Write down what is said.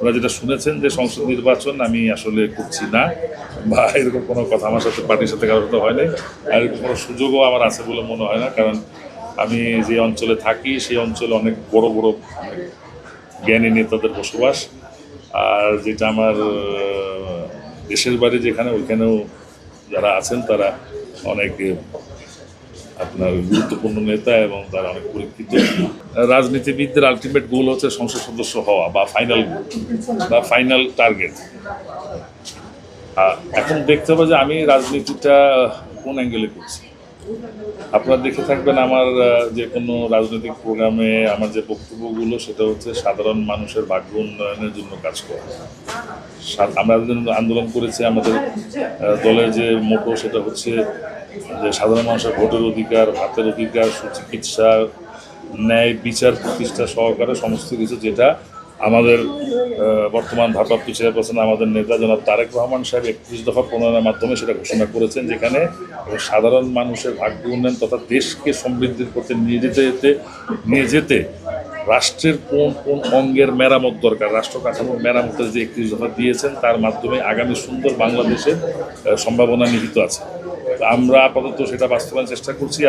আপনারা যেটা শুনেছেন যে সংসদ নির্বাচন, আমি আসলে করছি না, বা এরকম কোনো কথা আমার সাথে পার্টির সাথে কারোর হয় নাই, আর এরকম কোনো সুযোগও আমার আছে বলে মনে হয় না, কারণ আমি যে অঞ্চলে থাকি, সেই অঞ্চলে অনেক বড় বড় জ্ঞানী নেতাদের বসবাস, আর যেটা আমার দেশের বাড়ি যেখানে, ওইখানেও যারা আছেন, তারা অনেক, আপনার গুরুত্বপূর্ণ নেতা এবং তারা অনেক পরীক্ষিত। রাজনীতিবিদদের আলটিমেট গোল হচ্ছে সংসদ সদস্য হওয়া বা ফাইনাল গোল বা ফাইনাল টার্গেট এখন দেখতে হবে যে আমি রাজনীতিটা কোন অ্যাঙ্গেলে করছি। আপনারা দেখে থাকবেন আমার যে কোনো রাজনৈতিক প্রোগ্রামে আমার যে বক্তব্যগুলো, সেটা হচ্ছে সাধারণ মানুষের ভাগ্য উন্নয়নের জন্য কাজ করা। আমরা আন্দোলন করেছি, আমাদের দলের যে মোটো, সেটা হচ্ছে যে সাধারণ মানুষের ভোটের অধিকার ভাতের অধিকার, সুচিকিৎসা ন্যায় বিচার প্রতিষ্ঠা সহকারে সমস্ত কিছু যেটা আমাদের বর্তমান ভারপ্রাপ্ত চেয়ারপারসন আমাদের নেতা জনাব তারেক রহমান সাহেব একত্রিশ দফা প্রণয়নের মাধ্যমে সেটা ঘোষণা করেছেন, যেখানে সাধারণ মানুষের ভাগ্য উন্নয়ন তথা দেশকে সমৃদ্ধির পথে নিয়ে যেতে যেতে, নিয়ে যেতে রাষ্ট্রের কোন কোন অঙ্গের মেরামত দরকার, রাষ্ট্র কাঠামোর মেরামতের যে একত্রিশ দফা দিয়েছেন, তার মাধ্যমে আগামী সুন্দর বাংলাদেশের সম্ভাবনা নিহিত আছে। আমরা আপাতত সেটা বাস্তবায়নের চেষ্টা করছি আর